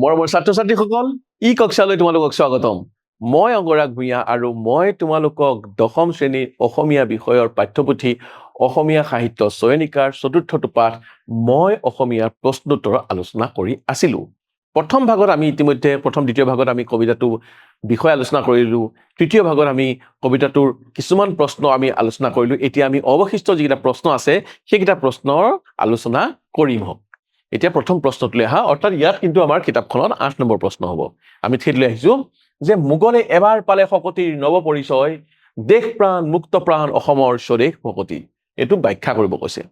মৰমৰ ছাত্ৰ ছাত্ৰীসকল ই কক্ষালৈ তোমালোকক স্বাগতম। মই অংগৰাগ ভূঞা আৰু মই তোমালোকক দশম শ্ৰেণীৰ অসমীয়া বিষয়ৰ পাঠ্যপুথি, অসমীয়া সাহিত্য চয়নিকাৰ চতুৰ্থটো পাঠ, মই অসমীয়াৰ প্ৰশ্নোত্তৰ আলোচনা কৰি আছিলোঁ। প্ৰথম ভাগত আমি ইতিমধ্যে, প্ৰথম দ্বিতীয় ভাগত আমি কবিতাটো বিষয় আলোচনা কৰিলোঁ। তৃতীয় ভাগত আমি কবিতাটোৰ কিছুমান প্ৰশ্ন আমি আলোচনা কৰিলোঁ। এতিয়া আমি অৱশিষ্ট যিকেইটা প্ৰশ্ন আছে, সেইকেইটা প্ৰশ্নৰ আলোচনা কৰিম। হওক এতিয়া প্ৰথম প্ৰশ্নটোলৈ আহা। অৰ্থাৎ ইয়াত কিন্তু আমাৰ কিতাপখনত আঠ নম্বৰ প্ৰশ্ন হ'ব। আমি সেইটোলৈ আহিছোঁ যে মোগলে এবাৰ পালে শকতিৰ নৱ পৰিচয় দেশ প্ৰাণ, মুক্ত প্ৰাণ, অসমৰ স্বদেশ ভকতি। এইটো ব্যাখ্যা কৰিব কৈছে।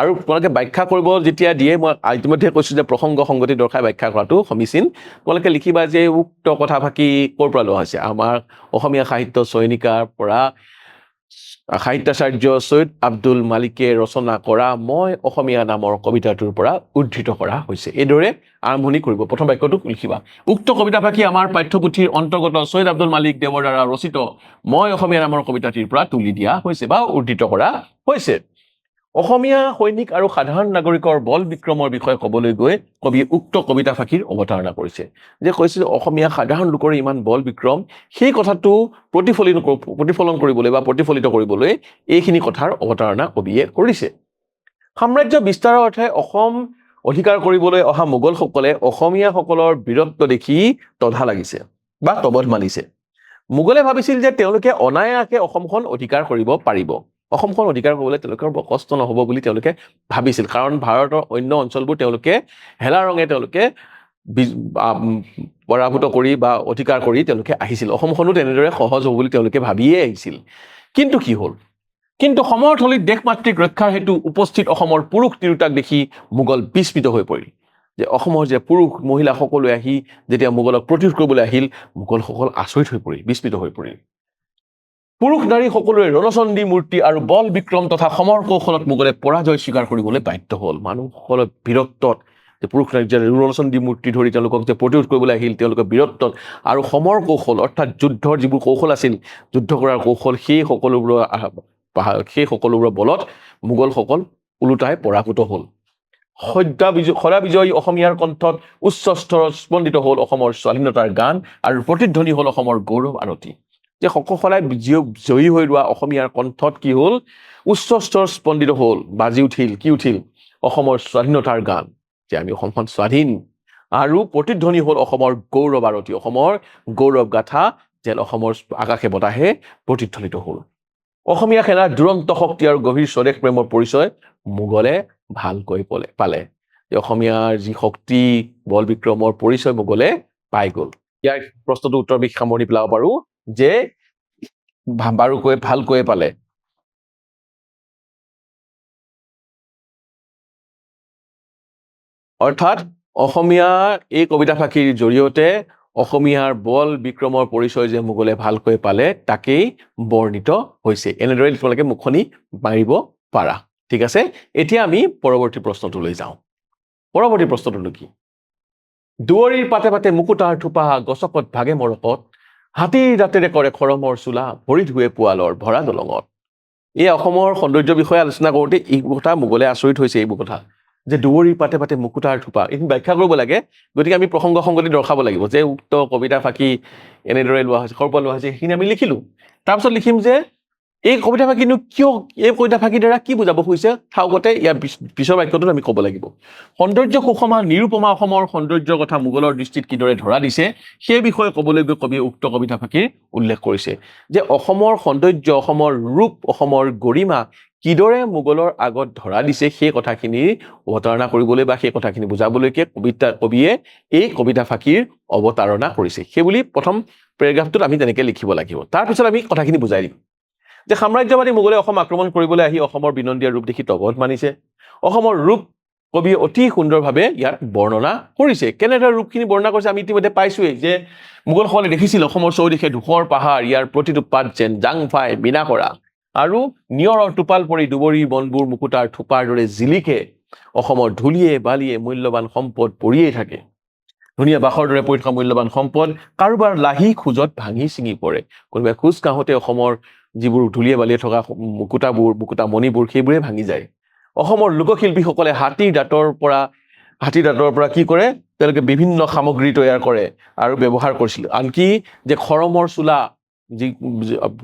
আৰু তোমালোকে ব্যাখ্যা কৰিব যেতিয়া দিয়ে, মই ইতিমধ্যে কৈছোঁ যে প্ৰসংগ সংগতি দৰ্শাই ব্যাখ্যা কৰাটো সমীচীন। তোমালোকে লিখিবা যে উক্ত কথা ফাঁকি ক'ৰ পৰা লোৱা হৈছে? আমাৰ অসমীয়া সাহিত্য চয়নিকাৰ পৰা সাহিত্যাচাৰ্য চৈয়দ আব্দুল মালিকে ৰচনা কৰা, মই অসমীয়া নামৰ কবিতাটোৰ পৰা উদ্ধৃত কৰা হৈছে। এইদৰে আৰম্ভণি কৰিব। প্ৰথম বাক্যটো লিখিবা। উক্ত কবিতা ফাঁকি আমাৰ পাঠ্যপুথিৰ অন্তৰ্গত চৈয়দ আব্দুল মালিক দেৱৰ দ্বাৰা ৰচিত, মই অসমীয়া নামৰ কবিতাটিৰ পৰা তুলি দিয়া হৈছে বা উদ্ধৃত কৰা হৈছে। অসমীয়া সৈনিক আৰু সাধাৰণ নাগৰিকৰ বল বিক্ৰমৰ বিষয়ে ক'বলৈ গৈ কবিয়ে উক্ত কবিতা ফাঁকিৰ অৱতাৰণা কৰিছে যে কৈছে যে অসমীয়া সাধাৰণ লোকৰ ইমান বল বিক্ৰম সেই কথাটো প্ৰতিফলিত প্ৰতিফলন কৰিবলৈ বা প্ৰতিফলিত কৰিবলৈ এইখিনি কথাৰ অৱতাৰণা কবিয়ে কৰিছে। সাম্ৰাজ্য বিস্তাৰৰ অৰ্থে অসম অধিকাৰ কৰিবলৈ অহা মোগলসকলে অসমীয়াসকলৰ বীৰত্ব দেখি তধা লাগিছে বা তবধ মানিছে। মোগলে ভাবিছিল যে তেওঁলোকে অনায়াসে অসমখন অধিকাৰ কৰিব পাৰিব। অসমখন অধিকাৰ কৰিবলৈ তেওঁলোকৰ বৰ কষ্ট নহ'ব বুলি তেওঁলোকে ভাবিছিল। কাৰণ ভাৰতৰ অন্য অঞ্চলবোৰ তেওঁলোকে হেলা ৰঙে তেওঁলোকে পৰাভূত কৰি বা অধিকাৰ কৰি তেওঁলোকে আহিছিল। অসমখনো তেনেদৰে সহজ হ'ব বুলি তেওঁলোকে ভাবিয়ে আহিছিল। কিন্তু কি হ'ল? কিন্তু সমৰথলীত দেশ মাতৃক ৰক্ষাৰ হেতু উপস্থিত অসমৰ পুৰুষ তিৰোতাক দেখি মোগল বিস্মিত হৈ পৰিল। যে অসমৰ যে পুৰুষ মহিলা সকলোৱে আহি যেতিয়া মোগলক প্ৰতিৰোধ কৰিবলৈ আহিল মোগলসকল আচৰিত হৈ পৰিল বিস্মিত হৈ পৰিল। পুৰুষ নাৰী সকলোৰে ৰণচণ্ডী মূৰ্তি আৰু বল বিক্ৰম তথা সমৰ কৌশলত মোগলে পৰাজয় স্বীকাৰ কৰিবলৈ বাধ্য হ'ল। মানুহসকলৰ বীৰত্বত যে পুৰুষ নাৰী যে ৰণচণ্ডী মূৰ্তি ধৰি তেওঁলোকক যে প্ৰতিৰোধ কৰিবলৈ আহিল তেওঁলোকৰ বীৰত্বত আৰু সমৰ কৌশল অৰ্থাৎ যুদ্ধৰ যিবোৰ কৌশল আছিল যুদ্ধ কৰাৰ কৌশল সেই সকলোবোৰৰ সেই সকলোবোৰৰ বলত মোগলসকল ওলোটাই পৰাভূত হ'ল। সদ্যা বিজয় সদা বিজয়ী অসমীয়াৰ কণ্ঠত উচ্চ স্তৰত স্পন্দিত হ'ল অসমৰ স্বাধীনতাৰ গান আৰু প্ৰতিধ্বনি হ'ল অসমৰ গৌৰৱ আৰতি। যে বিজয়- জয়ী হৈ ৰোৱা অসমীয়াৰ কণ্ঠত কি হ'ল? উচ্চ স্তৰত স্পন্দিত হ'ল বাজি উঠিল কি উঠিল? অসমৰ স্বাধীনতাৰ গান যে আমি অসমখন স্বাধীন। আৰু প্ৰতিধ্বনি হ'ল অসমৰ গৌৰৱ আৰতি অসমৰ গৌৰৱ গাথা যেন অসমৰ আকাশে বতাহে প্ৰতিধ্বনিত হ'ল। অসমীয়া সেনাৰ দুৰন্ত শক্তি আৰু গভীৰ স্বদেশ প্ৰেমৰ পৰিচয় মোগলে ভালকৈ পলে পালে। অসমীয়াৰ যি শক্তি বল বিক্ৰমৰ পৰিচয় মোগলে পাই গ'ল। ইয়াৰ প্ৰশ্নটো উত্তৰ আমি সামৰণি পেলাব পাৰোঁ। যে বাৰুকৈ ভালকৈ পালে। অৰ্থাৎ অসমীয়া এই কবিতা ফাঁকিৰ জৰিয়তে অসমীয়াৰ বল বিক্ৰমৰ পৰিচয় যে মোগলে ভালকৈ পালে তাকেই বৰ্ণিত হৈছে। এনেদৰে তোমালোকে মুখনি মাৰিব পাৰা। ঠিক আছে? এতিয়া আমি পৰৱৰ্তী প্ৰশ্নটোলৈ যাওঁ। পৰৱৰ্তী প্ৰশ্নটোনো কি? দুৱৰীৰ পাতে পাতে মুকুতাৰ থোপা গছকত ভাগে মৰকত হাতীৰ দাঁতেৰে কৰে খৰমৰ চোলা ভৰি ধুৱে পোৱালৰ ভৰা দলঙত এই অসমৰ সৌন্দৰ্যৰ বিষয়ে আলোচনা কৰোঁতে এইবোৰ কথা মোগলে আচৰিত হৈছে এইবোৰ কথা। যে দুৱৰীৰ পাতে পাতে মুকুতাৰ থোপা এইখিনি ব্যাখ্যা কৰিব লাগে গতিকে আমি প্ৰসংগ সংগতি দৰ্শাব লাগিব। যে উক্ত কবিতা ফাঁকি এনেদৰে লোৱা হৈছে ক'ৰ পৰা লোৱা হৈছে সেইখিনি আমি লিখিলোঁ। তাৰপিছত লিখিম যে এই কবিতা ফাঁকিনো কিয় এই কবিতা ফাঁকিৰ দ্বাৰা কি বুজাব খুজিছে থাওকতে ইয়াৰ পিছ- পিছৰ বাক্যটোত আমি ক'ব লাগিব। সৌন্দৰ্য সুষমা নিৰূপমা অসমৰ সৌন্দৰ্যৰ কথা মোগলৰ দৃষ্টিত কিদৰে ধৰা দিছে সেই বিষয়ে ক'বলৈ গৈ কবিয়ে উক্ত কবিতা ফাঁকিৰ উল্লেখ কৰিছে। যে অসমৰ সৌন্দৰ্য অসমৰ ৰূপ অসমৰ গৰিমা কিদৰে মোগলৰ আগত ধৰা দিছে সেই কথাখিনি অৱতাৰণা কৰিবলৈ বা সেই কথাখিনি বুজাবলৈকে কবিতা কবিয়ে এই কবিতা ফাঁকিৰ অৱতাৰণা কৰিছে। সেইবুলি প্ৰথম পেৰেগ্ৰাফটোত আমি তেনেকৈ লিখিব লাগিব। তাৰপিছত আমি কথাখিনি বুজাই দিম। যে সাম্ৰাজ্যবাদী মোগলে অসম আক্ৰমণ কৰিবলৈ আহি অসমৰ বিনন্দীয়া ৰূপ দেখি তবধ মানিছে। অসমৰ ৰূপ কবিয়ে অতি সুন্দৰভাৱে ইয়াত বৰ্ণনা কৰিছে। কেনেদৰে ৰূপখিনি বৰ্ণনা কৰিছে আমি ইতিমধ্যে পাইছোৱেই যে মোগলসকলে দেখিছিল অসমৰ চৌদিশে ধূসৰ পাহাৰ, ইয়াৰ প্ৰতিটো পাত যেন জাং ফাই বিনা কৰা। আৰু নিয়ৰৰ টোপাল পৰি দুবৰি বনবোৰ মুকুতাৰ থোপাৰ দৰে জিলিকে অসমৰ ধূলিয়ে, বালিয়ে মূল্যৱান সম্পদ পৰিয়েই থাকে। ধুনীয়া বাঁহৰ দৰে পৰি থকা মূল্যৱান সম্পদ, কাৰোবাৰ লাহি খোজত ভাঙি ছিঙি পৰে। কোনোবাই খোজ কাঢ়োতে অসমৰ যিবোৰ ধূলিয়ে বালিয়ে থকা মুকুতাবোৰ মুকুতা মণিবোৰ সেইবোৰে ভাঙি যায়। অসমৰ লোকশিল্পীসকলে হাতীৰ দাঁতৰ পৰা হাতী দাঁতৰ পৰা কি কৰে? তেওঁলোকে বিভিন্ন সামগ্ৰী তৈয়াৰ কৰে আৰু ব্যৱহাৰ কৰিছিল। আনকি যে খৰমৰ চোলা, যি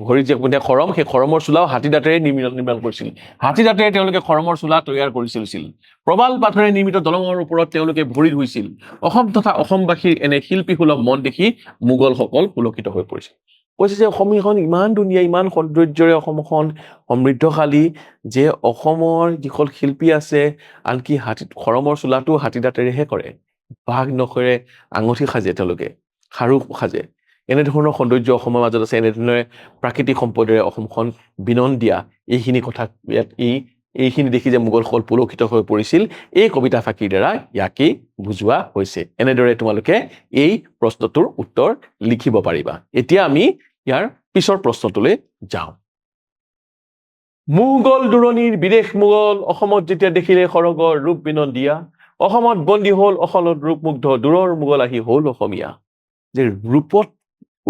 ভৰিত যে পিন্ধে খৰম, সেই খৰমৰ চোলাও হাতী দাঁতেৰে নিৰ্মাণ নিৰ্মাণ কৰিছিল। হাতী দাঁতেৰে তেওঁলোকে খৰমৰ চোলা তৈয়াৰ কৰিছিল প্ৰবাল পাথৰে নিৰ্মিত দলঙৰ ওপৰত তেওঁলোকে ভৰি ধুইছিল। অসম তথা অসমবাসীৰ এনে শিল্পীসুলভ মন দেখি মোগলসকল পুলকিত হৈ পৰিছিল কৈছে যে অসমখন ইমান ধুনীয়া ইমান সৌন্দৰ্যৰে অসমখন সমৃদ্ধশালী যে অসমৰ যিসকল শিল্পী আছে আনকি হাতী খৰমৰ চোলাটো হাতী দাঁতেৰেহে কৰে। বাঘ নখৰে আঙুঠি সাজে তেওঁলোকে খাৰু সাজে। এনেধৰণৰ সৌন্দৰ্য অসমৰ মাজত আছে এনেধৰণে প্ৰাকৃতিক সম্পদেৰে অসমখন বিনন্দীয়া এইখিনি কথা ইয়াত এই এইখিনি দেখি যে মোগলসকল পুলকিত হৈ পৰিছিল এই কবিতা ফাঁকিৰ দ্বাৰা ইয়াকেই বুজোৱা হৈছে। এনেদৰে তোমালোকে এই প্ৰশ্নটোৰ উত্তৰ লিখিব পাৰিবা। এতিয়া আমি ইয়াৰ পিছৰ প্ৰশ্নটোলৈ যাওঁ। মোগল দূৰণিৰ বিদেশ মোগল অসমত যেতিয়া দেখিলে সৰগৰ ৰূপ বিনন্দীয়া অসমত বন্দী হ'ল অসমত ৰূপমুগ্ধ দূৰৰ মোগল আহি হ'ল অসমীয়া। যে ৰূপত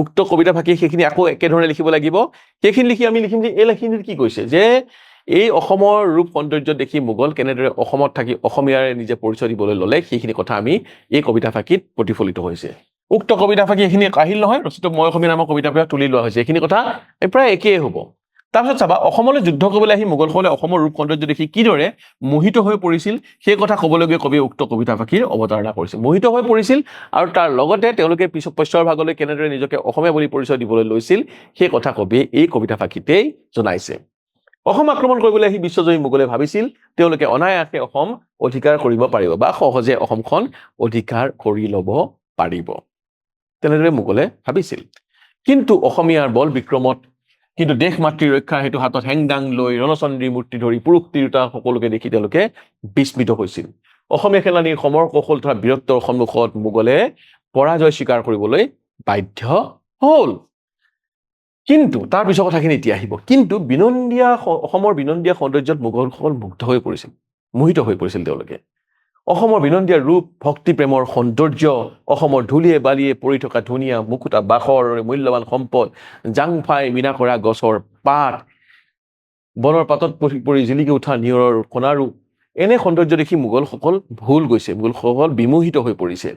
উক্ত কবিতা ফাঁকি সেইখিনি আকৌ একেধৰণে লিখিব লাগিব। সেইখিনি লিখি আমি লিখিম যে এই লেখিনিত কি কৈছে? যে এই অসমৰ ৰূপ সৌন্দৰ্য দেখি মোগল কেনেদৰে অসমত থাকি অসমীয়াৰে নিজে পৰিচয় দিবলৈ ল'লে সেইখিনি কথা আমি এই কবিতা ফাঁকিত প্ৰতিফলিত হৈছে। উক্ত কবিতা ফাঁকি এইখিনি আহিল নহয় ৰচিত মই অসমীয়া নামৰ কবিতাৰ পৰা তুলি লোৱা হৈছে। এইখিনি কথা প্ৰায় একেই হ'ব। তাৰপিছত চাবা অসমলৈ যুদ্ধ কৰিবলৈ আহি মোগলসকলে অসমৰ ৰূপ সৌন্দৰ্য দেখি কিদৰে মোহিত হৈ পৰিছিল সেই কথা ক'বলৈ গৈ কবিয়ে উক্ত কবিতা ফাঁকিৰ অৱতাৰণা কৰিছিল মোহিত হৈ পৰিছিল আৰু তাৰ লগতে তেওঁলোকে পিছ পশ্চৰ ভাগলৈ কেনেদৰে নিজকে অসমীয়া বুলি পৰিচয় দিবলৈ লৈছিল সেই কথা কবিয়ে এই কবিতা ফাঁকিতেই জনাইছে। অসম আক্ৰমণ কৰিবলৈ আহি বিশ্বজয়ী মোগলে ভাবিছিল তেওঁলোকে অনায়াসে অসম অধিকাৰ কৰিব পাৰিব বা সহজে অসমখন অধিকাৰ কৰি ল'ব পাৰিব। তেনেদৰে মোগলে ভাবিছিল। কিন্তু অসমীয়াৰ বল বিক্ৰমত কিন্তু দেশ মাতৃ ৰক্ষাৰ হেতু হাতত হেংদাং লৈ ৰণচন্দ্ৰী মূৰ্তি ধৰি পুৰুষ তিৰোতা সকলোকে দেখি তেওঁলোকে বিস্মিত হৈছিল। অসমীয়া সেনানীৰ সমৰ কৌশল তথা বীৰত্বৰ সন্মুখত মোগলে পৰাজয় স্বীকাৰ কৰিবলৈ বাধ্য হ'ল। কিন্তু তাৰ পিছৰ কথাখিনি এতিয়া আহিব। কিন্তু বিনন্দীয়া অসমৰ বিনন্দীয়া সৌন্দৰ্যত মোগলসকল মুগ্ধ হৈ পৰিছিল মোহিত হৈ পৰিছিল তেওঁলোকে। অসমৰ বিনন্দীয়া ৰূপ ভক্তি প্ৰেমৰ সৌন্দৰ্য অসমৰ ধূলিয়ে বালিয়ে পৰি থকা ধুনীয়া মুকুতা বাখৰ মূল্যৱান সম্পদ জাংফাই মীনা কৰা গছৰ পাত বনৰ পাতত পৰি পৰি জিলিকি উঠা নিয়ৰৰ কণাৰো এনে সৌন্দৰ্য দেখি মোগলসকল ভুল গৈছে মোগলসকল বিমোহিত হৈ পৰিছে।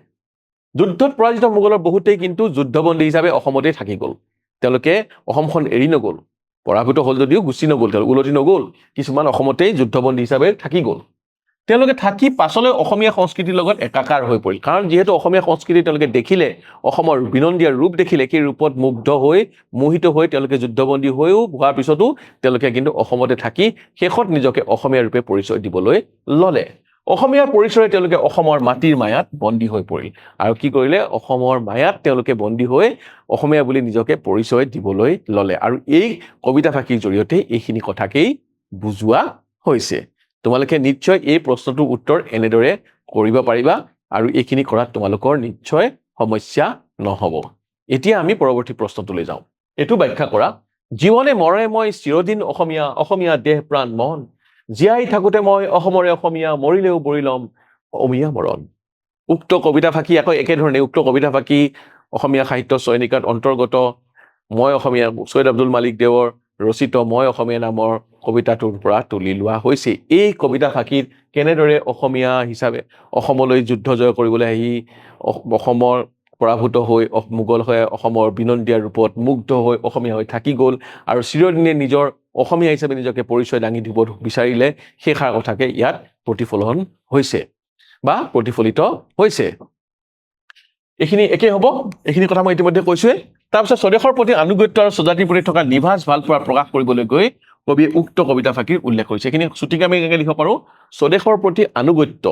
যুদ্ধত পৰাজিত মোগলৰ বহুতেই কিন্তু যুদ্ধবন্দী হিচাপে অসমতেই থাকি গ'ল। তেওঁলোকে অসমখন এৰি নগ'ল পৰাভূত হ'ল যদিও গুচি নগ'ল তেওঁলোক উলটি নগ'ল কিছুমান অসমতেই যুদ্ধবন্দী হিচাপে থাকি গ'ল। তেওঁলোকে থাকি পাছলৈ অসমীয়া সংস্কৃতিৰ লগত একাকাৰ হৈ পৰিল। কাৰণ যিহেতু অসমীয়া সংস্কৃতি তেওঁলোকে দেখিলে অসমৰ বিনন্দীয়া ৰূপ দেখিলে সেই ৰূপত মুগ্ধ হৈ মোহিত হৈ তেওঁলোকে যুদ্ধবন্দী হৈও হোৱাৰ পিছতো তেওঁলোকে কিন্তু অসমতে থাকি শেষত নিজকে অসমীয়া ৰূপে পৰিচয় দিবলৈ ল'লে। অসমীয়াৰ পৰিচয়ে তেওঁলোকে অসমৰ মাটিৰ মায়াত বন্দী হৈ পৰিল। আৰু কি কৰিলে? অসমৰ মায়াত তেওঁলোকে বন্দী হৈ অসমীয়া বুলি নিজকে পৰিচয় দিবলৈ ল'লে। আৰু এই কবিতা ফাঁকিৰ জৰিয়তে এইখিনি কথাকেই বুজোৱা হৈছে। তোমালোকে নিশ্চয় এই প্ৰশ্নটোৰ উত্তৰ এনেদৰে কৰিব পাৰিবা আৰু এইখিনি কৰাত তোমালোকৰ নিশ্চয় সমস্যা নহ'ব। এতিয়া আমি পৰৱৰ্তী প্ৰশ্নটোলৈ যাওঁ। এইটো ব্যাখ্যা কৰা জীৱনে মৰে মই চিৰদিন অসমীয়া অসমীয়া দেহ প্ৰাণ মন। জীয়াই থাকোঁতে মই অসমৰে অসমীয়া মৰিলেও বৰি ল'ম অসমীয়া মৰণ। উক্ত কবিতা ফাঁকি আকৌ একেধৰণে উক্ত কবিতা ফাঁকি অসমীয়া সাহিত্য চয়নিকাত অন্তৰ্গত। মই অসমীয়া ছৈয়দ আব্দুল মালিক দেৱৰ ৰচিত মই অসমীয়া নামৰ কবিতাটোৰ পৰা তুলি লোৱা হৈছে এই কবিতা ফাঁকিত কেনেদৰে অসমীয়া হিচাপে অসমলৈ যুদ্ধ জয় কৰিবলৈ আহি অসমৰ পৰাভূত হৈ মোগল হৈ অসমৰ বিনন্দীয়া ৰূপত মুগ্ধ হৈ অসমীয়া হৈ থাকি গ'ল আৰু চিৰদিনে নিজৰ অসমীয়া হিচাপে নিজকে পৰিচয় দাঙি দিব বিচাৰিলে সেইষাৰ কথাকে ইয়াত প্ৰতিফলন হৈছে বা প্ৰতিফলিত হৈছে। এইখিনি একেই হ'ব। এইখিনি কথা মই ইতিমধ্যে কৈছোৱে তাৰপিছত স্বদেশৰ প্ৰতি আনুগত্য আৰু স্বজাতিৰ প্ৰতি থকা নিভাঁজ ভালপোৱা প্ৰকাশ কৰিবলৈ গৈ কবিয়ে উক্ত কবিতা ফাঁকিৰ উল্লেখ কৰিছে। এইখিনি চুটিকে আমি এনেকৈ লিখিব পাৰোঁ। স্বদেশৰ প্ৰতি আনুগত্য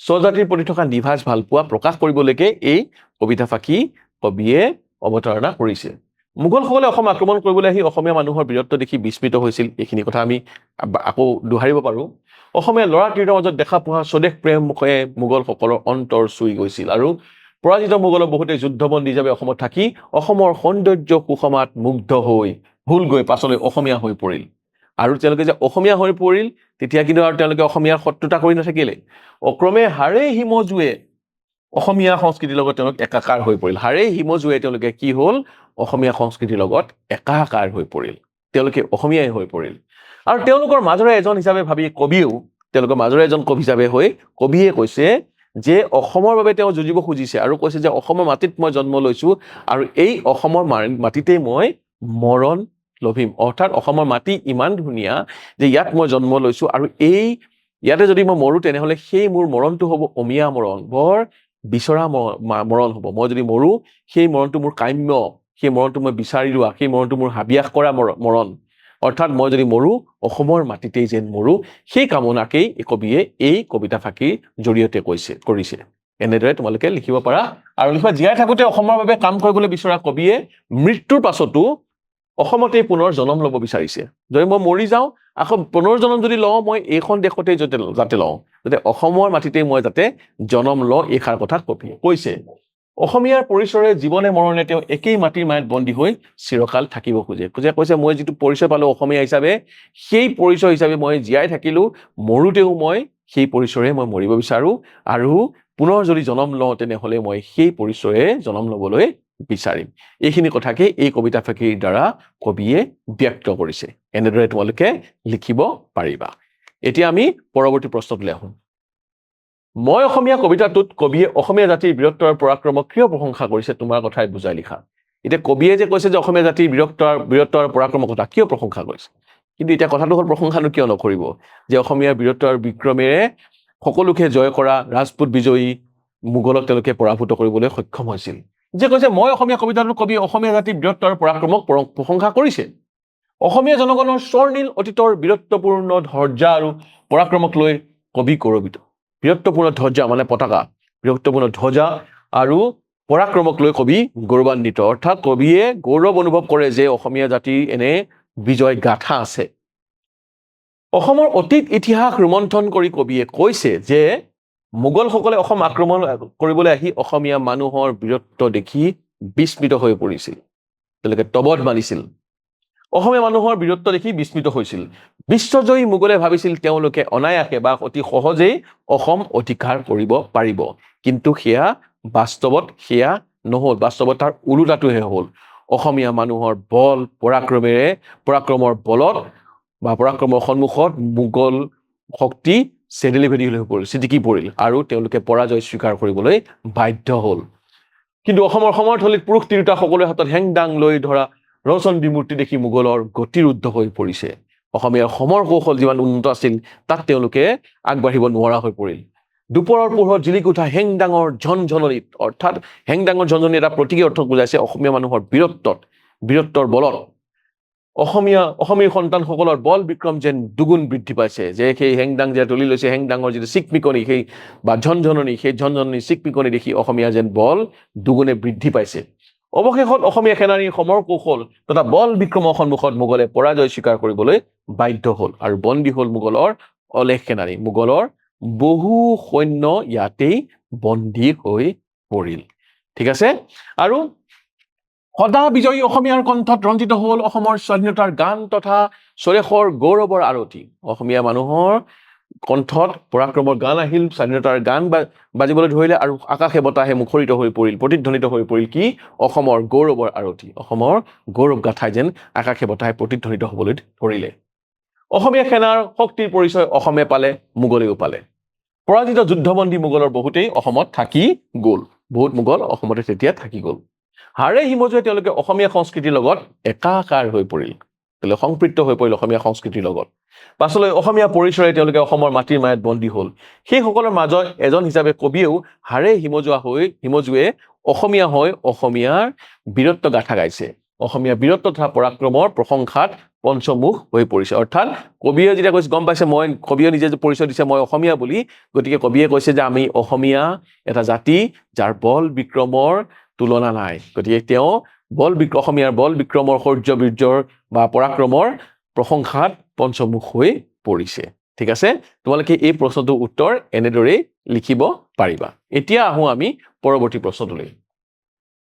স্বজাতিৰ প্ৰতি থকা নিভাঁজ ভালপোৱা প্ৰকাশ কৰিবলৈকে এই কবিতা ফাঁকি কবিয়ে অৱতাৰণা কৰিছে। মোগলসকলে অসম আক্ৰমণ কৰিবলৈ আহি অসমীয়া মানুহৰ বীৰত্ব দেখি বিস্মিত হৈছিল। এইখিনি কথা আমি আকৌ দোহাৰিব পাৰোঁ। অসমীয়া ল'ৰা তিৰোতাৰ মাজত দেখা পোৱা স্বদেশ প্ৰেম মুখে মোগলসকলৰ অন্তৰ চুই গৈছিল আৰু পৰাজিত মোগলৰ বহুতে যুদ্ধবন্দী হিচাপে অসমত থাকি অসমৰ সৌন্দৰ্য সুষমাত মুগ্ধ হৈ ভুল গৈ পাছলৈ অসমীয়া হৈ পৰিল। আৰু তেওঁলোকে যে অসমীয়া হৈ পৰিল তেতিয়া কিন্তু আৰু তেওঁলোকে অসমীয়াৰ শত্ৰুতা কৰি নাথাকিলে। অক্ৰমে হাৰেই হিমজুৱে অসমীয়া সংস্কৃতিৰ লগত তেওঁলোক একাকাৰ হৈ পৰিল। হাৰেই হিমজুৱে তেওঁলোকে কি হ'ল? অসমীয়া সংস্কৃতিৰ লগত একাকাৰ হৈ পৰিল। তেওঁলোকে অসমীয়াই হৈ পৰিল। আৰু তেওঁলোকৰ মাজৰে এজন হিচাপে ভাবি কবিয়েও তেওঁলোকৰ মাজৰে এজন কবি হিচাপে হৈ কবিয়ে কৈছে যে অসমৰ বাবে তেওঁ যুঁজিব খুজিছে আৰু কৈছে যে অসমৰ মাটিত মই জন্ম লৈছোঁ আৰু এই অসমৰ মা- মাটিতেই মই মৰণ লভিম। অৰ্থাৎ অসমৰ মাটি ইমান ধুনীয়া যে ইয়াত মই জন্ম লৈছোঁ আৰু এই ইয়াতে যদি মই মৰোঁ তেনেহ'লে সেই মোৰ মৰণটো হ'ব অমীয়া মৰণ। বৰ বিচৰা মৰণ হ'ব। মই যদি মৰোঁ সেই মৰণটো মোৰ কাম্য সেই মৰণটো মই বিচাৰি লোৱা সেই মৰণটো মোৰ হাবিয়াস কৰা মৰ- মৰণ। অৰ্থাৎ মই যদি মৰোঁ অসমৰ মাটিতেই যেন মৰোঁ সেই কামনাকেই এই কবিয়ে এই কবিতা ফাঁকিৰ জৰিয়তে কৈছে কৰিছে। এনেদৰে তোমালোকে লিখিব পাৰা। আৰু লিখিবা জীয়াই থাকোঁতে অসমৰ বাবে কাম কৰিবলৈ বিচৰা কবিয়ে মৃত্যুৰ পাছতো অসমতেই পুনৰ জন্ম ল'ব বিচাৰিছে। যদি মই মৰি যাওঁ আকৌ পুনৰ জন্ম যদি লওঁ মই এইখন দেশতে যাতে লওঁ যাতে অসমৰ মাটিতেই মই যাতে জন্ম লওঁ এইষাৰ কথা কবিয়ে কৈছে। অসমীয়াৰ পৰিচয়ৰে জীৱনে মৰণে তেওঁ একেই মাটিৰ মায়ত বন্দী হৈ চিৰকাল থাকিব খোজে। খোজে কৈছে, মই যিটো পৰিচয় পালোঁ অসমীয়া হিচাপে, সেই পৰিচয় হিচাপে মই জীয়াই থাকিলোঁ, মৰোতেও মই সেই পৰিচয়ৰে মই মৰিব বিচাৰোঁ আৰু পুনৰ যদি জন্ম লওঁ তেনেহ'লে মই সেই পৰিচয়ে জন্ম ল'বলৈ বিচাৰিম। এইখিনি কথাকে এই কবিতা ফাঁকিৰ দ্বাৰা কবিয়ে ব্যক্ত কৰিছে। এনেদৰে তোমালোকে লিখিব পাৰিবা। এতিয়া আমি পৰৱৰ্তী প্ৰশ্নটোলৈ আহোঁ। মই অসমীয়া কবিতাটোত কবিয়ে অসমীয়া জাতিৰ বীৰত্ব আৰু পৰাক্ৰমক কিয় প্ৰশংসা কৰিছে তোমাৰ কথাই বুজাই লিখা। এতিয়া কবিয়ে যে কৈছে যে অসমীয়া জাতিৰ বীৰত্ব আৰু বীৰত্ব আৰু পৰাক্ৰমৰ কথা কিয় প্ৰশংসা কৰিছে? কিন্তু এতিয়া কথাটো হ'ল প্ৰশংসানো কিয় নকৰিব? যে অসমীয়াৰ বীৰত্ব আৰু বিক্ৰমেৰে সকলোকে জয় কৰা ৰাজপুত বিজয়ী মোগলক তেওঁলোকে পৰাভূত কৰিবলৈ সক্ষম হৈছিল। যে কৈছে মই অসমীয়া কবিতাটোত কবি অসমীয়া জাতিৰ বীৰত্ব আৰু পৰাক্ৰমক পৰ- প্ৰশংসা কৰিছে? অসমীয়া জনগণৰ স্বৰ্ণীল অতীতৰ বীৰত্বপূৰ্ণ ধৈৰ্যা আৰু পৰাক্ৰমক লৈ কবি গৌৰৱিত। বীৰত্বপূৰ্ণ ধ্বজা মানে পতাকা বীৰত্বপূৰ্ণ ধ্বজা আৰু পৰাক্ৰমক লৈ কবি গৌৰৱান্বিত। অৰ্থাৎ কবিয়ে গৌৰৱ অনুভৱ কৰে যে অসমীয়া জাতিৰ এনে বিজয় গাথা আছে। অসমৰ অতীত ইতিহাস ৰোমন্থন কৰি কবিয়ে কৈছে যে মোগলসকলে অসম আক্ৰমণ কৰিবলৈ আহি অসমীয়া মানুহৰ বীৰত্ব দেখি বিস্মিত হৈ পৰিছিল। তেওঁলোকে তবধ মানিছিল। অসমীয়া মানুহৰ বীৰত্ব দেখি বিস্মিত হৈছিল। বিশ্বজয়ী মোগলে ভাবিছিল তেওঁলোকে অনায়াসে বা অতি সহজেই অসম অধিকাৰ কৰিব পাৰিব। কিন্তু সেয়া বাস্তৱত সেয়া নহ'ল। বাস্তৱত তাৰ ওলোটাটোহে হ'ল। অসমীয়া মানুহৰ বল পৰাক্ৰমেৰে পৰাক্ৰমৰ বলত বা পৰাক্ৰমৰ সন্মুখত মোগল শক্তি চেদেলি ভেদি হৈ পৰিল চিটিকি পৰিল আৰু তেওঁলোকে পৰাজয় স্বীকাৰ কৰিবলৈ বাধ্য হ'ল। কিন্তু অসমৰ সমৰথলীত পুৰুষ তিৰোতা সকলোৰে হাতত হেংদাং লৈ ধৰা ৰচন্দী মূৰ্তি দেখি মোগলৰ গতিৰুদ্ধ হৈ পৰিছে। অসমীয়াৰ সমৰ কৌশল যিমান উন্নত আছিল, তাত তেওঁলোকে আগবাঢ়িব নোৱাৰা হৈ পৰিল। দুপৰৰ পোহৰত জিলিক উঠা হেংদাঙৰ ঝনঝননিত, অৰ্থাৎ হেংদাঙৰ ঝনঝনি এটা প্ৰতীকী অৰ্থ বুজাইছে অসমীয়া মানুহৰ বীৰত্বত, বীৰত্বৰ বলত। অসমীয়া অসমীয়া সন্তানসকলৰ বল বিক্ৰম যেন দুগুণ বৃদ্ধি পাইছে, যে সেই হেংদাং যে তুলি লৈছে হেংদাঙৰ যিটো চিকমিকনি সেই, বা ঝনঝননি, সেই ঝনঝননি চিকমিকনি দেখি অসমীয়া যেন বল দুগুণে বৃদ্ধি পাইছে। অৱশেষত অসমীয়া সেনানীৰ সমৰ কৌশল তথা বল বিক্ৰমৰ সন্মুখত মোগলে পৰাজয় স্বীকাৰ কৰিবলৈ বাধ্য হ'ল আৰু বন্দী হ'ল মোগলৰ অলেখ সেনানী। মোগলৰ বহু সৈন্য ইয়াতেই বন্দী হৈ পৰিল। ঠিক আছে? আৰু সদা বিজয়ী অসমীয়াৰ কণ্ঠত ৰঞ্জিত হ'ল অসমৰ স্বাধীনতাৰ গান তথা স্বদেশৰ গৌৰৱৰ আৰতি। অসমীয়া মানুহৰ কণ্ঠত পৰাক্ৰমৰ গান আহিল স্বাধীনতাৰ গান বাজিবলৈ ধৰিলে আৰু আকাশে বতাহে মুখৰিত হৈ পৰিল প্ৰতিধ্বনিত হৈ পৰিল কি? অসমৰ গৌৰৱৰ আৰতি। অসমৰ গৌৰৱ গাথাই যেন আকাশে বতাহে প্ৰতিধ্বনিত হ'বলৈ ধৰিলে। অসমীয়া সেনাৰ শক্তিৰ পৰিচয় অসমে পালে মোগলেও পালে। পৰাজিত যুদ্ধবন্দী মোগলৰ বহুতেই অসমত থাকি গ'ল। বহুত মোগল অসমতে তেতিয়া থাকি গ'ল। হাড়ে হিমজুৱে তেওঁলোকে অসমীয়া সংস্কৃতিৰ লগত একাকাৰ হৈ পৰিল। সংপৃক্ত হৈ পৰিল অসমীয়া সংস্কৃতিৰ লগত। পাছলৈ অসমীয়া পৰিচয়ে তেওঁলোকে অসমৰ মাটিৰ মায়াত বন্দী হ'ল। সেইসকলৰ মাজত এজন হিচাপে কবিয়েও হাড়ে হিমজুৱা হৈ, হিমজুৱে অসমীয়া হৈ অসমীয়াৰ বীৰত্ব গাথা গাইছে। অসমীয়া বীৰত্ব তথা পৰাক্ৰমৰ প্ৰশংসাত পঞ্চমুখ হৈ পৰিছে। অৰ্থাৎ কবিয়ে যেতিয়া কৈছে, গম পাইছে, মই, কবিয়ে নিজে যে পৰিচয় দিছে, মই অসমীয়া বুলি গতিকে কবিয়ে কৈছে যে আমি অসমীয়া এটা জাতি যাৰ বল বিক্ৰমৰ তুলনা নাই। গতিকে তেওঁ বল বিক্ৰ, অসমীয়াৰ বল বিক্ৰমৰ শৌৰ্য বীৰ্যৰ বা পৰাক্ৰমৰ প্ৰশংসাত পঞ্চমুখ হৈ পৰিছে। ঠিক আছে? তোমালোকে এই প্ৰশ্নটোৰ উত্তৰ এনেদৰেই লিখিব পাৰিবা। এতিয়া আহোঁ আমি পৰৱৰ্তী প্ৰশ্নটোলৈ।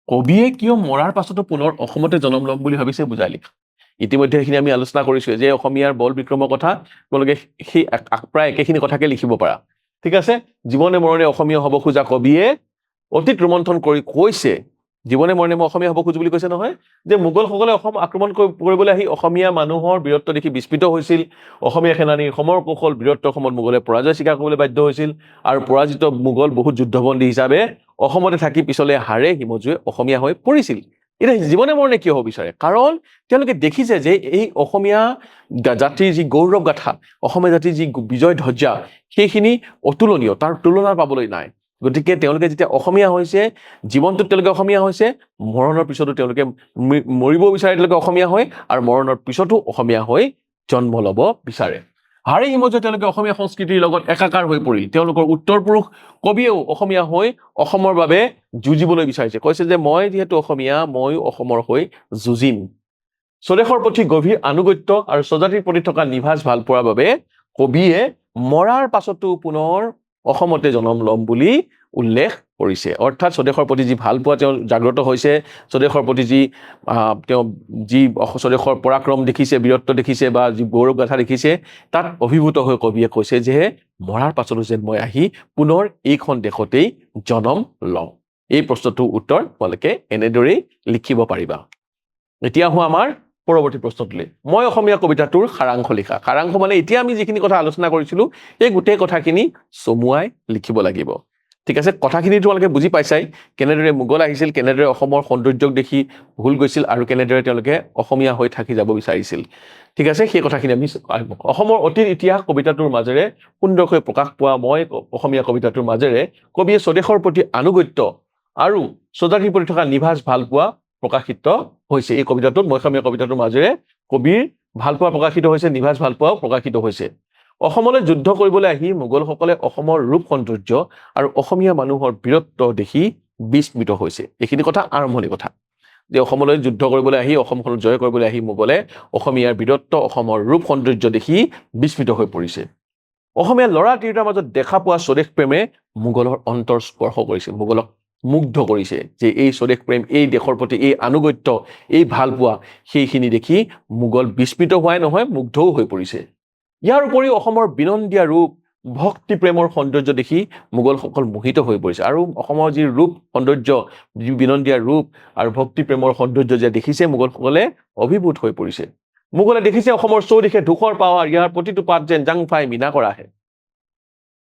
কবিয়ে কিয় মৰাৰ পাছতো পুনৰ অসমতে জন্ম ল'ম বুলি ভাবিছে বুজাই লিখা। ইতিমধ্যে সেইখিনি আমি আলোচনা কৰিছোঁ যে অসমীয়াৰ বল বিক্ৰমৰ কথা তোমালোকে সেই প্ৰায় একেখিনি কথাকে লিখিব পাৰা। ঠিক আছে? জীৱনে মৰণে অসমীয়া হ'ব খোজা কবিয়ে অতীত ৰোমন্থন কৰি কৈছে জীৱনে মৰণে মই অসমীয়া হ'ব খোজো বুলি কৈছে নহয়, যে মোগলসকলে অসম আক্ৰমণ কৰিবলৈ আহি অসমীয়া মানুহৰ বীৰত্ব দেখি বিস্মিত হৈছিল। অসমীয়া সেনানীৰ সমৰ কৌশল বীৰত্বৰ সময়ত মোগলে পৰাজয় স্বীকাৰ কৰিবলৈ বাধ্য হৈছিল আৰু পৰাজিত মোগল বহুত যুদ্ধবন্দী হিচাপে অসমতে থাকি পিছলৈ হাৰে হিমজুৱে অসমীয়া হৈ পৰিছিল। এতিয়া জীৱনে মৰণে কিয় হ'ব বিচাৰে? কাৰণ তেওঁলোকে দেখিছে যে এই অসমীয়া জাতিৰ যি গৌৰৱ গাথা অসমীয়া জাতিৰ যি বিজয় ধ্বজা, সেইখিনি অতুলনীয়, তাৰ তুলনা পাবলৈ নাই। গতিকে তেওঁলোকে যেতিয়া অসমীয়া হৈছে জীৱনটোত তেওঁলোকে অসমীয়া হৈছে মৰণৰ পিছতো তেওঁলোকে মৰিব বিচাৰে তেওঁলোকে অসমীয়া হৈ আৰু মৰণৰ পিছতো অসমীয়া হৈ জন্ম ল'ব বিচাৰে। হাৰে হিমজে তেওঁলোকে অসমীয়া সংস্কৃতিৰ লগত একাকাৰ হৈ পৰি তেওঁলোকৰ উত্তৰ পুৰুষ কবিয়েও অসমীয়া হৈ অসমৰ বাবে যুঁজিবলৈ বিচাৰিছে। কৈছে যে মই যিহেতু অসমীয়া ময়ো অসমৰ হৈ যুঁজিম। স্বদেশৰ প্ৰতি গভীৰ আনুগত্য আৰু স্বজাতিৰ প্ৰতি থকা নিভাঁজ ভাল পোৱাৰ বাবে কবিয়ে মৰাৰ পাছতো পুনৰ অসমতে জন্ম ল'ম বুলি উল্লেখ কৰিছে। অৰ্থাৎ স্বদেশৰ প্ৰতি যি ভাল পোৱা তেওঁ জাগ্ৰত হৈছে স্বদেশৰ প্ৰতি যি তেওঁ যি স্বদেশৰ পৰাক্ৰম দেখিছে বীৰত্ব দেখিছে বা যি গৌৰৱ গাথা দেখিছে তাত অভিভূত হৈ কবিয়ে কৈছে যে মৰাৰ পাছতো যেন মই আহি পুনৰ এইখন দেশতেই জনম লওঁ। এই প্ৰশ্নটোৰ উত্তৰ তোমালোকে এনেদৰেই লিখিব পাৰিবা। এতিয়া আহোঁ আমাৰ পৰৱৰ্তী প্ৰশ্নটোলৈ মই অসমীয়া কবিতাটোৰ সাৰাংশ লিখা। সাৰাংশ মানে এতিয়া আমি যিখিনি কথা আলোচনা কৰিছিলোঁ, এই গোটেই কথাখিনি চমুৱাই লিখিব লাগিব। ঠিক আছে, কথাখিনি তোমালোকে বুজি পাইছাই। কেনেদৰে মোগল আহিছিল, কেনেদৰে অসমৰ সৌন্দৰ্যক দেখি ভুল গৈছিল আৰু কেনেদৰে তেওঁলোকে অসমীয়া হৈ থাকি যাব বিচাৰিছিল। ঠিক আছে, সেই কথাখিনি আমি অসমৰ অতীত ইতিহাস কবিতাটোৰ মাজেৰে সুন্দৰকৈ প্ৰকাশ পোৱা মই অসমীয়া কবিতাটোৰ মাজেৰে কবিয়ে স্বদেশৰ প্ৰতি আনুগত্য আৰু স্বজাতিৰ প্ৰতি থকা নিভাঁজ ভালো পোৱা প্ৰকাশিত হৈছে। এই কবিতাটোত মই অসমীয়া কবিতাটোৰ মাজেৰে কবিৰ ভাল পোৱা প্ৰকাশিত হৈছে নিভাঁজ ভাল পোৱাও প্ৰকাশিত হৈছে। অসমলৈ যুদ্ধ কৰিবলৈ আহি মোগলসকলে অসমৰ ৰূপ সৌন্দৰ্য আৰু অসমীয়া মানুহৰ বীৰত্ব দেখি বিস্মিত হৈছে। এইখিনি কথা আৰম্ভণি কথা। যে অসমলৈ যুদ্ধ কৰিবলৈ আহি অসমখন জয় কৰিবলৈ আহি মোগলে অসমীয়াৰ বীৰত্ব অসমৰ ৰূপ সৌন্দৰ্য দেখি বিস্মিত হৈ পৰিছে। অসমীয়া ল'ৰা তিৰোতাৰ মাজত দেখা পোৱা স্বদেশ প্ৰেমে মোগলৰ অন্তৰ স্পৰ্শ কৰিছে। মোগলক মুগ্ধ কৰিছে যে এই স্বদেশ প্ৰেম এই দেশৰ প্ৰতি এই আনুগত্য এই ভাল পোৱা সেইখিনি দেখি মোগল বিস্মিত হোৱাই নহয় মুগ্ধও হৈ পৰিছে। ইয়াৰ উপৰিও অসমৰ বিনন্দীয়া ৰূপ ভক্তি প্ৰেমৰ সৌন্দৰ্য দেখি মোগলসকল মোহিত হৈ পৰিছে। আৰু অসমৰ যি ৰূপ সৌন্দৰ্য যি বিনন্দীয়া ৰূপ আৰু ভক্তি প্ৰেমৰ সৌন্দৰ্য যে দেখিছে মোগলসকলে অভিভূত হৈ পৰিছে। মোগলে দেখিছে অসমৰ চৌদিশে ধূসৰ পাৱাৰ ইয়াৰ প্ৰতিটো পাত যেন জাং ফাই মীনা কৰাহে।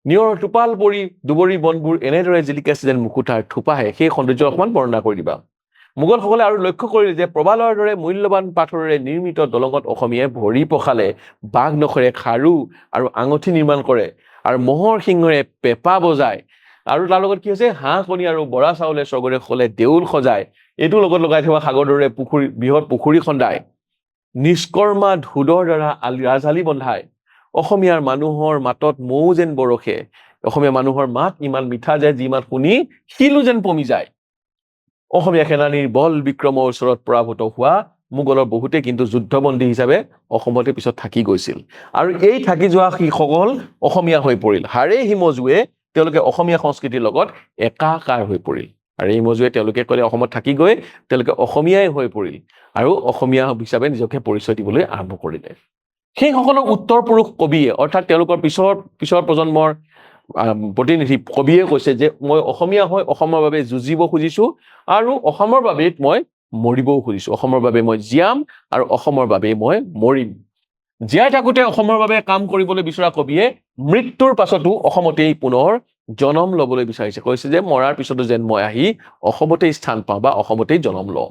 নিয়ৰ টোপাল পৰি দুবৰি বনবোৰ এনেদৰে জিলিকাইছে যেন মুকুতাৰ থোপাহে সেই সৌন্দৰ্য অকণমান বৰ্ণনা কৰি দিবা। মোগলসকলে আৰু লক্ষ্য কৰিলে যে প্ৰবালৰ দৰে মূল্যৱান পাথৰেৰে নিৰ্মিত দলঙত অসমীয়াই ভৰি পখালে বাঘ নখৰে খাৰু আৰু আঙুঠি নিৰ্মাণ কৰে আৰু মহৰ শিঙেৰে পেঁপা বজায়। আৰু তাৰ লগত কি হৈছে? হাঁহ কণী আৰু বৰা চাউলে স্বৰ্গৰে খলে দেউল সজায়। এইটো লগত লগাই থকা সাগৰ দৰে পুখুৰী বৃহৎ পুখুৰী খন্দায়। নিষ্কৰ্মা ঢোলৰ দ্বাৰা আলি ৰাজহালি বন্ধায়। অসমীয়াৰ মানুহৰ মাতত মৌ যেন বৰষে অসমীয়া মানুহৰ মাত ইমান মিঠা যায় যি মাত শুনি শিলো যেন পমি যায়। অসমীয়া সেনানীৰ বল বিক্ৰমৰ ওচৰত পৰাভূত হোৱা মোগলৰ বহুতে কিন্তু যুদ্ধবন্দী হিচাপে অসমতে পিছত থাকি গৈছিল। আৰু এই থাকি যোৱা শিসকল অসমীয়া হৈ পৰিল। হাৰে হিমজুৱে তেওঁলোকে অসমীয়া সংস্কৃতিৰ লগত একাকাৰ হৈ পৰিল। আৰু এই মজুৱে তেওঁলোকে ক'লে অসমত থাকি গৈ তেওঁলোকে অসমীয়াই হৈ পৰিল। আৰু অসমীয়া হিচাপে নিজকে পৰিচয় দিবলৈ আৰম্ভ কৰিলে। সেইসকলৰ উত্তৰ পুৰুষ কবিয়ে অৰ্থাৎ তেওঁলোকৰ পিছৰ পিছৰ প্ৰজন্মৰ প্ৰতিনিধি কবিয়ে কৈছে যে মই অসমীয়া হৈ অসমৰ বাবে যুঁজিব খুজিছোঁ আৰু অসমৰ বাবে মই মৰিবও খুজিছোঁ। অসমৰ বাবে মই জীয়াম আৰু অসমৰ বাবে মই মৰিম। জীয়াই থাকোঁতে অসমৰ বাবে কাম কৰিবলৈ বিচৰা কবিয়ে মৃত্যুৰ পাছতো অসমতেই পুনৰ জনম ল'বলৈ বিচাৰিছে। কৈছে যে মৰাৰ পিছতো যেন মই আহি অসমতেই স্থান পাওঁ বা অসমতেই জনম লওঁ।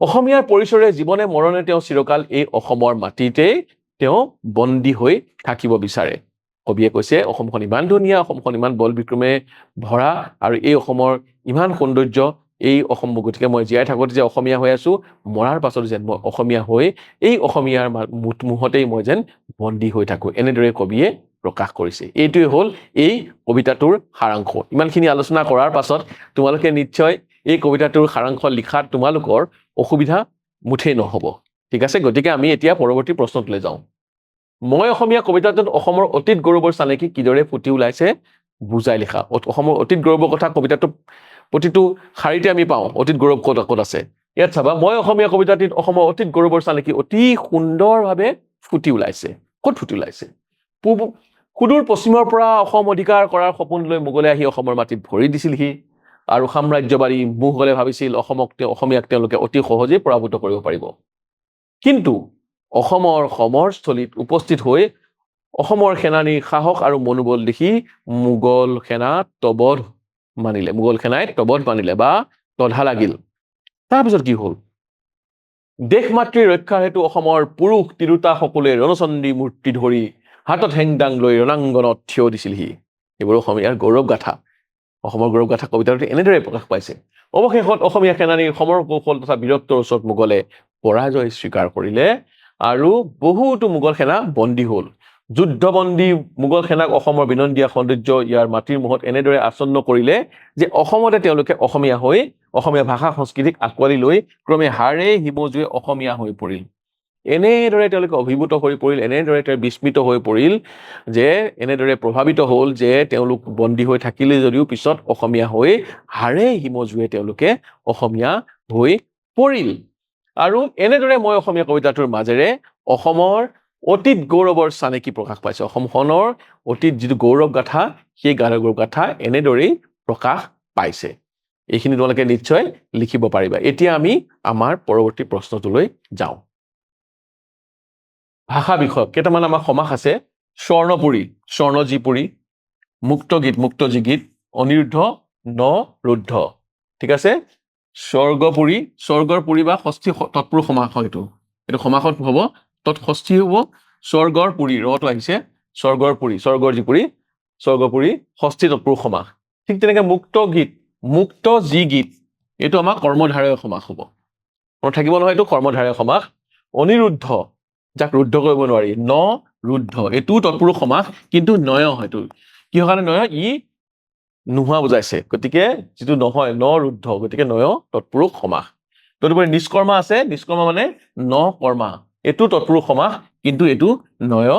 অসমীয়াৰ পৰিচয়েৰে জীৱনে মৰণে তেওঁ চিৰকাল এই অসমৰ মাটিতেই তেওঁ বন্দী হৈ থাকিব বিচাৰে। কবিয়ে কৈছে অসমখন ইমান ধুনীয়া অসমখন ইমান বল বিক্ৰমে ভৰা আৰু এই অসমৰ ইমান সৌন্দৰ্য এই অসম গতিকে মই জীয়াই থাকোঁতে যে অসমীয়া হৈ আছোঁ মৰাৰ পাছত যেন মই অসমীয়া হৈ এই অসমীয়াৰ মা- মুঠ মুহতেই মই যেন বন্দী হৈ থাকোঁ এনেদৰে কবিয়ে প্ৰকাশ কৰিছে। এইটোৱে হ'ল এই কবিতাটোৰ সাৰাংশ। ইমানখিনি আলোচনা কৰাৰ পাছত তোমালোকে নিশ্চয় এই কবিতাটোৰ সাৰাংশ লিখাত তোমালোকৰ অসুবিধা মুঠেই নহ'ব। ঠিক আছে? গতিকে আমি এতিয়া পৰৱৰ্তী প্ৰশ্নটোলৈ যাওঁ। মই অসমীয়া কবিতাটোত অসমৰ অতীত গৌৰৱৰ চানেকি কিদৰে ফুটি ওলাইছে বুজাই লিখা। অসমৰ অতীত গৌৰৱৰ কথা কবিতাটো প্ৰতিটো শাৰীতে আমি পাওঁ। অতীত গৌৰৱ ক'ত ক'ত আছে? ইয়াত চাবা মই অসমীয়া কবিতাটিত অসমৰ অতীত গৌৰৱৰ চানেকি অতি সুন্দৰভাৱে ফুটি ওলাইছে। ক'ত ফুটি ওলাইছে? পূব সুদূৰ পশ্চিমৰ পৰা অসম অধিকাৰ কৰাৰ সপোন লৈ মোগলে আহি অসমৰ মাটিত ভৰি দিছিলহি। আৰু সাম্ৰাজ্যবাদী মোগলে ভাবিছিল অসমক তেওঁ অসমীয়াক তেওঁলোকে অতি সহজেই পৰাভূত কৰিব পাৰিব। কিন্তু অসমৰ সমৰস্থলীত উপস্থিত হৈ অসমৰ সেনানীৰ সাহস আৰু মনোবল দেখি মোগল সেনা তবধ মানিলে মোগল সেনাই তবধ মানিলে বা তধা লাগিল। তাৰপিছত কি হ'ল? দেশ মাতৃৰ ৰক্ষাৰ হেতু অসমৰ পুৰুষ তিৰোতাসকলে ৰণচণ্ডী মূৰ্তি ধৰি হাতত হেংদাং লৈ ৰণাংগনত থিয় দিছিলহি এইবোৰ অসমীয়াৰ গৌৰৱ গাথা। অসমৰ গৌৰৱ গাথা কবিতাটো এনেদৰে প্ৰকাশ পাইছে। অৱশেষত অসমীয়া সেনানীৰ সমৰ কৌশল তথা বীৰত্বৰ ওচৰত মোগলে পৰাজয় স্বীকাৰ কৰিলে আৰু বহুতো মোগল সেনা বন্দী হ'ল। যুদ্ধবন্দী মোগল সেনাক অসমৰ বিনন্দীয়া সৌন্দৰ্য ইয়াৰ মাটিৰ মুখত এনেদৰে আচন্ন কৰিলে যে অসমতে তেওঁলোকে অসমীয়া হৈ অসমীয়া ভাষা সংস্কৃতিক আঁকোৱালি লৈ ক্ৰমে হাড়ে হিমজুৱে অসমীয়া হৈ পৰিল। এনেদৰে তেওঁলোকে অভিভূত হৈ পৰিল এনেদৰে তেওঁ বিস্মিত হৈ পৰিল যে এনেদৰে প্ৰভাৱিত হ'ল যে তেওঁলোক বন্দী হৈ থাকিলে যদিও পিছত অসমীয়া হৈ হাড়ে হিমজুৱে তেওঁলোকে অসমীয়া হৈ পৰিল। আৰু এনেদৰে মই অসমীয়া কবিতাটোৰ মাজেৰে অসমৰ অতীত গৌৰৱৰ চানেকি প্ৰকাশ পাইছে। অসমখনৰ অতীত যিটো গৌৰৱ গাথা, সেই গৌৰৱ গাথা এনেদৰেই প্ৰকাশ পাইছে। এইখিনি তোমালোকে নিশ্চয় লিখিব পাৰিবা। এতিয়া আমি আমাৰ পৰৱৰ্তী প্ৰশ্নটোলৈ যাওঁ। ভাষা বিষয়ক কেইটামান আমাৰ সমাস আছে। স্বৰ্ণপুৰী, স্বৰ্ণজীপুৰী মুক্তগীত মুক্তজী অনিৰুদ্ধ, ন, ৰুদ্ধ। ঠিক আছে? স্বৰ্গপুৰী স্বৰ্গৰ পুৰী বা ষষ্ঠী তৎপুৰুষ সমাস এইটো। এইটো সমাসত হ'ব তৎ ষষ্ঠী হ'ব স্বৰ্গৰ পুৰী ৰটো আহিছে স্বৰ্গৰ পুৰী স্বৰ্গৰ যিপুৰী স্বৰ্গপুৰী ষষ্ঠী তৎপুৰুষ সমাস। ঠিক তেনেকে মুক্ত গীত মুক্ত যি গীত এইটো আমাৰ কৰ্মধাৰয় সমাস হ'ব। মনত থাকিব নহয় এইটো কৰ্মধাৰয় সমাস। অনিৰুদ্ধ যাক ৰুদ্ধ কৰিব নোৱাৰি ন ৰুদ্ধ এইটোও তৎপুৰুষ সমাস কিন্তু নয় হয়তো কিহৰ কাৰণে নয়? ই নোহোৱা বুজাইছে। গতিকে যিটো নহয় ন ৰুদ্ধ গতিকে নয় তৎপুৰুষ সমাস তদুপৰি নিষ্কৰ্মা আছে নিষ্কৰ্মা মানে ন কৰ্মা। এইটো তৎপুৰুষ সমাস কিন্তু এইটো নয়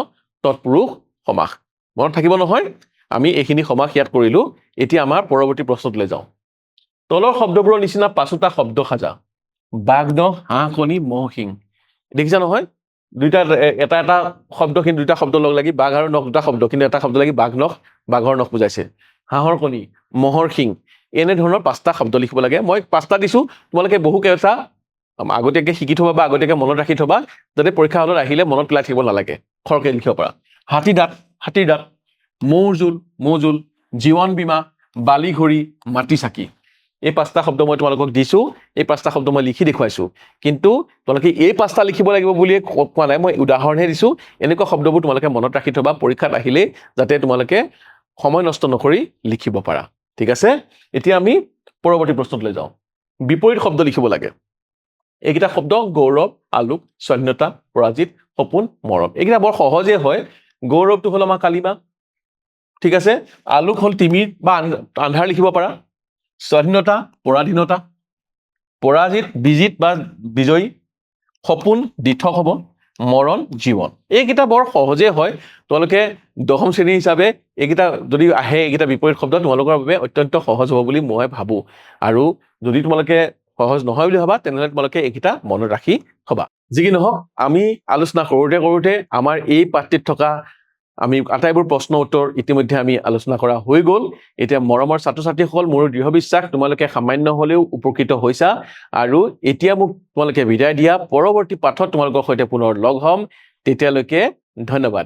তৎপুৰুষ সমাস মনত থাকিব নহয় আমি এইখিনি সমাস ইয়াত কৰিলো। এতিয়া আমাৰ পৰৱৰ্তী প্ৰশ্নটোলৈ যাওঁ। তলৰ শব্দবোৰৰ নিচিনা পাঁচোটা শব্দ সাজা। বাঘ নখ হাঁহ কণী মহ শিং। দেখিছা নহয়? দুইটা এটা এটা শব্দ কিন্তু দুটা শব্দ লগ লাগি বাঘ আৰু নখ দুটা শব্দ। কিন্তু এটা শব্দ লাগি বাঘ নখ বাঘৰ নখ বুজাইছে। হাঁহৰ কণী মহৰ শিং এনেধৰণৰ পাঁচটা শব্দ লিখিব লাগে। মই পাঁচটা দিছোঁ তোমালোকে বহু কেইটা আম- আগতীয়াকৈ শিকি থবা বা আগতীয়াকৈ মনত ৰাখি থবা যাতে পৰীক্ষা হলত আহিলে মনত পেলাই থাকিব নালাগে। খৰকৈ লিখিব পাৰা। হাতী দাঁত হাতীৰ দাঁত মৌৰ জোল মৌ জোল জীৱন বীমা বালিঘড়ী মাটি চাকি। এই পাঁচটা শব্দ মই তোমালোকক দিছোঁ এই পাঁচটা শব্দ মই লিখি দেখুৱাইছোঁ। কিন্তু তোমালোকে এই পাঁচটা লিখিব লাগিব বুলিয়ে কোৱা নাই মই উদাহৰণহে দিছোঁ। এনেকুৱা শব্দবোৰ তোমালোকে মনত ৰাখি থবা পৰীক্ষাত আহিলেই যাতে তোমালোকে সময় নষ্ট নকৰি লিখিব পাৰা। ঠিক আছে? এতিয়া আমি পৰৱৰ্তী প্ৰশ্নটোলৈ যাওঁ। বিপৰীত শব্দ লিখিব লাগে। এইকেইটা শব্দ গৌৰৱ আলোক স্বাধীনতা পৰাজিত সপোন মৰম। এইকেইটা বৰ সহজে হয়। গৌৰৱটো হ'ল আমাৰ কালিমা। ঠিক আছে? আলোক হ'ল তিমিৰ বা আন্ধ- আন্ধাৰ লিখিব পাৰা। স্বাধীনতা পৰাধীনতা পৰাজিত বিজিত বা বিজয়ী। সপোন দিঠক হ'ব। মৰণ জীৱন। এইকেইটা বৰ সহজে হয়। তোমালোকে দশম শ্ৰেণী হিচাপে এইকেইটা যদি আহে এইকেইটা বিপৰীত শব্দ তোমালোকৰ বাবে অত্যন্ত সহজ হ'ব বুলি মই ভাবোঁ। আৰু যদি তোমালোকে সহজ নহয় বুলি ভাবা তেনেহ'লে তোমালোকে এইকেইটা মনত ৰাখি থবা। যি কি নহওক আমি আলোচনা কৰোঁতে কৰোঁতে আমাৰ এই পাঠটিত থকা আমি আটাইবোৰ প্ৰশ্ন উত্তৰ ইতিমধ্যে আমি আলোচনা কৰা হৈ গ'ল। এতিয়া মৰমৰ ছাত্ৰ ছাত্ৰীসকল মোৰ দৃঢ় বিশ্বাস তোমালোকে সামান্য হ'লেও উপকৃত হৈছা। আৰু এতিয়া মোক তোমালোকে বিদায় দিয়া। পৰৱৰ্তী পাঠত তোমালোকৰ সৈতে পুনৰ লগ হ'ম। তেতিয়ালৈকে ধন্যবাদ।